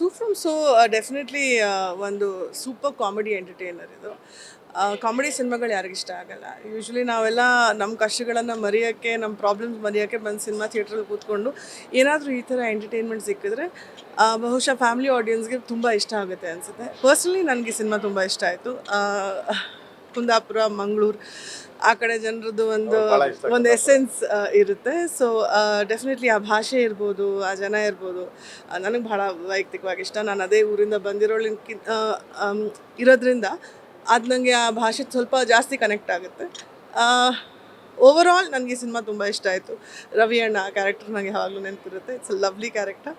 Suu from So definitely ಒಂದು super comedy entertainer ಇದು. Comedy ಸಿನಿಮಾಗಳು ಯಾರಿಗಿಷ್ಟ ಆಗಲ್ಲ. ಯೂಶ್ವಲಿ ನಾವೆಲ್ಲ ನಮ್ಮ ಕಷ್ಟಗಳನ್ನು ಮರೆಯೋಕ್ಕೆ ನಮ್ಮ ಪ್ರಾಬ್ಲಮ್ಸ್ ಮರೆಯೋಕ್ಕೆ ಬಂದು ಸಿನಿಮಾ ಥಿಯೇಟ್ರಲ್ಲಿ ಕೂತ್ಕೊಂಡು ಏನಾದರೂ ಈ ಥರ ಎಂಟರ್ಟೈನ್ಮೆಂಟ್ ಸಿಕ್ಕಿದ್ರೆ ಬಹುಶಃ ಫ್ಯಾಮಿಲಿ ಆಡಿಯನ್ಸ್ಗೆ ತುಂಬ ಇಷ್ಟ ಆಗುತ್ತೆ ಅನಿಸುತ್ತೆ. ಪರ್ಸ್ನಲಿ ನನಗೆ ಸಿನಿಮಾ ತುಂಬ ಇಷ್ಟ ಆಯಿತು. ಕುಂದಾಪುರ ಮಂಗಳೂರು ಆ ಕಡೆ ಜನರದ್ದು ಒಂದು ಒಂದು ಎಸೆನ್ಸ್ ಇರುತ್ತೆ. ಸೊ ಡೆಫಿನೆಟ್ಲಿ ಆ ಭಾಷೆ ಇರ್ಬೋದು ಆ ಜನ ಇರ್ಬೋದು ನನಗೆ ಭಾಳ ವೈಯಕ್ತಿಕವಾಗಿ ಇಷ್ಟ. ನಾನು ಅದೇ ಊರಿಂದ ಬಂದಿರೋಳಿನ ಇರೋದ್ರಿಂದ ಅದು ನನಗೆ ಆ ಭಾಷೆ ಸ್ವಲ್ಪ ಜಾಸ್ತಿ ಕನೆಕ್ಟ್ ಆಗುತ್ತೆ. ಓವರ್ ಆಲ್ ನನಗೆ ಸಿನಿಮಾ ತುಂಬ ಇಷ್ಟ ಆಯಿತು. ರವಿ ಅಣ್ಣ ಆ ಕ್ಯಾರೆಕ್ಟರ್ ನನಗೆ ಯಾವಾಗಲೂ ನೆನಪಿರುತ್ತೆ. ಇಟ್ಸ್ ಲವ್ಲಿ ಕ್ಯಾರೆಕ್ಟರ್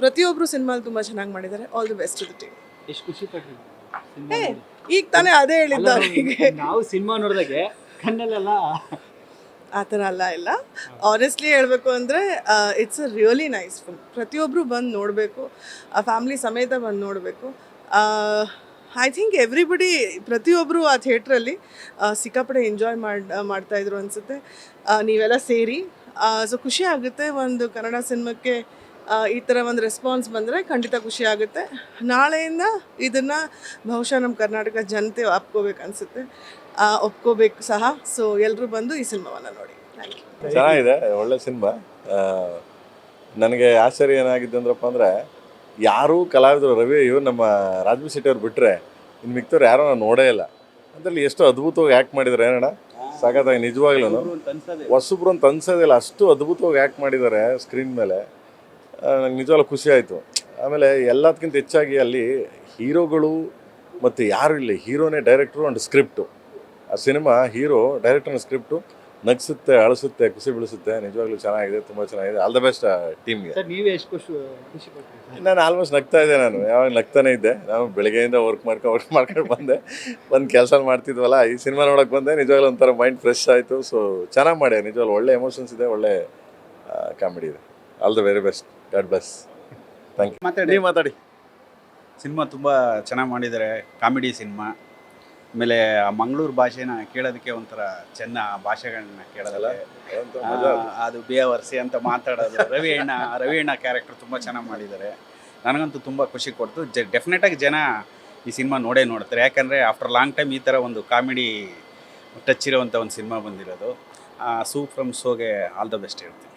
ಪ್ರತಿಯೊಬ್ಬರು ಸಿನಿಮಾಲಿ ತುಂಬ ಚೆನ್ನಾಗಿ ಮಾಡಿದ್ದಾರೆ. All the best to the team ಎಷ್ಟು ಖುಷಿ ಏ ಈಗ ತಾನೇ ಅದೇ ಹೇಳಿದ್ದ ಅವರಿಗೆ. ನಾವು ಸಿನಿಮಾ ನೋಡಿದಾಗೆ ಕಣ್ಣಲ್ಲೆಲ್ಲ ಆ ಥರ ಅಲ್ಲ ಇಲ್ಲ. ಆನೆಸ್ಟ್ಲಿ ಹೇಳಬೇಕು ಅಂದರೆ it's a really nice film ಪ್ರತಿಯೊಬ್ಬರು ಬಂದು ನೋಡಬೇಕು ಆ ಫ್ಯಾಮ್ಲಿ ಸಮೇತ ಬಂದು ನೋಡಬೇಕು. ಐ ಥಿಂಕ್ ಎವ್ರಿಬಡಿ ಪ್ರತಿಯೊಬ್ಬರು ಆ ಥಿಯೇಟ್ರಲ್ಲಿ ಸಿಕ್ಕಾಪಟ್ಟೆ ಎಂಜಾಯ್ ಮಾಡಿ ಮಾಡ್ತಾಯಿದ್ರು ಅನಿಸುತ್ತೆ. ನೀವೆಲ್ಲ ಸೇರಿ ಸೊ ಖುಷಿ ಆಗುತ್ತೆ ಒಂದು ಕನ್ನಡ ಸಿನಿಮಾಕ್ಕೆ ಈ ಥರ ಒಂದು ರೆಸ್ಪಾನ್ಸ್ ಬಂದರೆ ಖಂಡಿತ ಖುಷಿ ಆಗುತ್ತೆ. ನಾಳೆಯಿಂದ ಇದನ್ನು ಬಹುಶಃ ನಮ್ಮ ಕರ್ನಾಟಕ ಜನತೆ ಒಪ್ಕೋಬೇಕು ಅನಿಸುತ್ತೆ. ಒಪ್ಕೋಬೇಕು ಸಹ. ಸೊ ಎಲ್ಲರೂ ಬಂದು ಈ ಸಿನಿಮಾವನ್ನು ನೋಡಿ. ಥ್ಯಾಂಕ್ ಯು ಚೆನ್ನಾಗಿದೆ ಒಳ್ಳೆ ಸಿನಿಮಾ. ನನಗೆ ಆಶ್ಚರ್ಯ ಏನಾಗಿದ್ದು ಅಂದ್ರಪ್ಪ ಅಂದರೆ ಯಾರೂ ಕಲಾವಿದರು ರವಿ ಇವರು ನಮ್ಮ ರಾಜ್ಬಿ ಶೆಟ್ಟಿ ಅವ್ರು ಬಿಟ್ಟರೆ ಇನ್ನು ಮಿಕ್ತವ್ರು ಯಾರೂ ನಾನು ನೋಡೇ ಇಲ್ಲ. ಅದರಲ್ಲಿ ಎಷ್ಟು ಅದ್ಭುತವಾಗಿ ಆ್ಯಕ್ಟ್ ಮಾಡಿದ್ದಾರೆ ಏನಣ್ಣ? ಸಾಕಾಗಿ ನಿಜವಾಗ್ಲೂ ಹೊಸಬ್ರು ಅಂತ ಅನ್ಸೋದಿಲ್ಲ ಅಷ್ಟು ಅದ್ಭುತವಾಗಿ ಆ್ಯಕ್ಟ್ ಮಾಡಿದ್ದಾರೆ ಸ್ಕ್ರೀನ್ ಮೇಲೆ. ನಂಗೆ ನಿಜವಾಗ್ಲೂ ಖುಷಿ ಆಯಿತು. ಆಮೇಲೆ ಎಲ್ಲದಕ್ಕಿಂತ ಹೆಚ್ಚಾಗಿ ಅಲ್ಲಿ ಹೀರೋಗಳು ಮತ್ತು ಯಾರು ಇಲ್ಲ ಹೀರೋನೇ ಡೈರೆಕ್ಟ್ರು ಆ್ಯಂಡ್ ಸ್ಕ್ರಿಪ್ಟು. ಆ ಸಿನಿಮಾ ಹೀರೋ ಡೈರೆಕ್ಟರ್ ಸ್ಕ್ರಿಪ್ಟು ನಗಿಸುತ್ತೆ ಅಳಿಸುತ್ತೆ ಖುಷಿ ಬೀಳಿಸುತ್ತೆ ನಿಜವಾಗ್ಲೂ ಚೆನ್ನಾಗಿದೆ ತುಂಬ ಚೆನ್ನಾಗಿದೆ. ಆಲ್ ದ ಬೆಸ್ಟ್ ಟೀಮ್ಗೆ. ನೀವೇ ಎಷ್ಟು ಖುಷಿ ಖುಷಿ ನಾನು ಆಲ್ಮೋಸ್ಟ್ ನಗ್ತಾ ಇದ್ದೆ ನಾನು. ಯಾವಾಗ ನಗ್ತಾನೆ ಇದ್ದೆ. ನಾನು ಬೆಳಗ್ಗೆಯಿಂದ ವರ್ಕ್ ಮಾಡ್ಕೊಂಡು ವರ್ಕ್ ಮಾಡ್ಕೊಂಡು ಬಂದೆ. ಒಂದು ಕೆಲಸ ಮಾಡ್ತಿದ್ವಲ್ಲ ಈ ಸಿನಿಮಾ ನೋಡೋಕೆ ಬಂದೆ. ನಿಜವಾಗ್ಲೂ ಒಂಥರ ಮೈಂಡ್ ಫ್ರೆಶ್ ಆಯಿತು. ಸೊ ಚೆನ್ನಾಗಿ ಮಾಡಿ ನಿಜವಾಗ್ಲೂ ಒಳ್ಳೆ ಎಮೋಷನ್ಸ್ ಇದೆ ಒಳ್ಳೆ ಕಾಮಿಡಿ ಇದೆ. All the very best. God bless. Thank you. ಮಾತಾಡಿ. ನೀವು ಮಾತಾಡಿ. ಸಿನಿಮಾ ತುಂಬ ಚೆನ್ನಾಗಿ ಮಾಡಿದ್ದಾರೆ ಕಾಮಿಡಿ ಸಿನಿಮಾ. ಆಮೇಲೆ ಆ ಮಂಗಳೂರು ಭಾಷೆನ ಕೇಳೋದಕ್ಕೆ ಒಂಥರ ಚೆನ್ನ ಆ ಭಾಷೆಗಳನ್ನ ಕೇಳೋದಲ್ಲ ಅದು. ಅದು ಬೇವರ್ಸಿ ಅಂತ ಮಾತಾಡೋದು. ರವಿ ಅಣ್ಣ ರವಿ ಅಣ್ಣ ಕ್ಯಾರೆಕ್ಟರ್ ತುಂಬ ಚೆನ್ನಾಗಿ ಮಾಡಿದ್ದಾರೆ ನನಗಂತೂ ತುಂಬ ಖುಷಿ ಕೊಡ್ತು. ಜ ಡೆಫಿನೆಟಾಗಿ ಜನ ಈ ಸಿನಿಮಾ ನೋಡೇ ನೋಡ್ತಾರೆ. ಯಾಕಂದರೆ ಆಫ್ಟರ್ ಲಾಂಗ್ ಟೈಮ್ ಈ ಥರ ಒಂದು ಕಾಮಿಡಿ ಟಚ್ ಇರೋವಂಥ ಒಂದು ಸಿನಿಮಾ ಬಂದಿರೋದು. ಸೂ ಫ್ರಮ್ ಸೋಗೆ ಆಲ್ ದ ಬೆಸ್ಟ್ ಹೇಳ್ತೀನಿ.